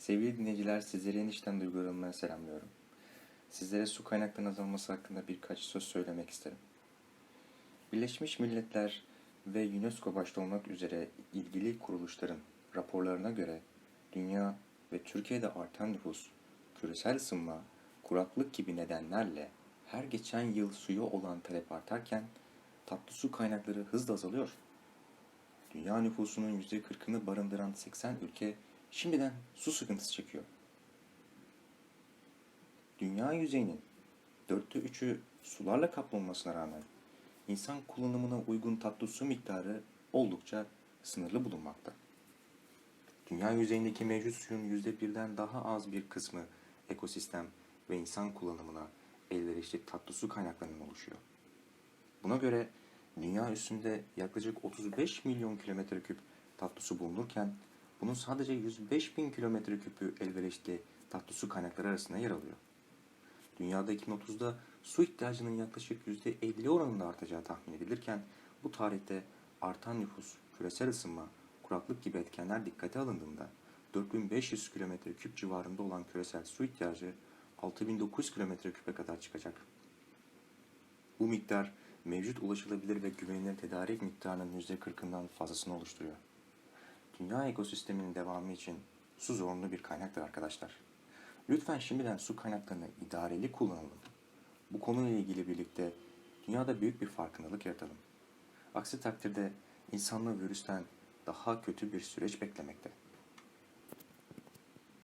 Sevgili dinleyiciler, sizleri enişten duygularımla selamlıyorum. Sizlere su kaynaklarının azalması hakkında birkaç söz söylemek isterim. Birleşmiş Milletler ve UNESCO başta olmak üzere ilgili kuruluşların raporlarına göre dünya ve Türkiye'de artan nüfus, küresel ısınma, kuraklık gibi nedenlerle her geçen yıl suya olan talep artarken tatlı su kaynakları hızla azalıyor. Dünya nüfusunun %40'ını barındıran 80 ülke şimdiden su sıkıntısı çekiyor. Dünya yüzeyinin dörtte üçü sularla kaplı olmasına rağmen insan kullanımına uygun tatlı su miktarı oldukça sınırlı bulunmakta. Dünya yüzeyindeki mevcut suyun yüzde birden daha az bir kısmı ekosistem ve insan kullanımına elverişli tatlı su kaynaklarından oluşuyor. Buna göre dünya üstünde yaklaşık 35 milyon kilometre küp tatlı su bulunurken bunun sadece 105 bin kilometre küpü elverişli tatlı su kaynakları arasında yer alıyor. Dünyada 2030'da su ihtiyacının yaklaşık %50 oranında artacağı tahmin edilirken bu tarihte artan nüfus, küresel ısınma, kuraklık gibi etkenler dikkate alındığında 4500 kilometre küp civarında olan küresel su ihtiyacı 6900 kilometre küpe kadar çıkacak. Bu miktar mevcut ulaşılabilir ve güvenilir tedarik miktarının %40'ından fazlasını oluşturuyor. Dünya ekosisteminin devamı için su zorunlu bir kaynaktır arkadaşlar. Lütfen şimdiden su kaynaklarını idareli kullanalım. Bu konuyla ilgili birlikte dünyada büyük bir farkındalık yaratalım. Aksi takdirde insanlığı virüsten daha kötü bir süreç beklemekte.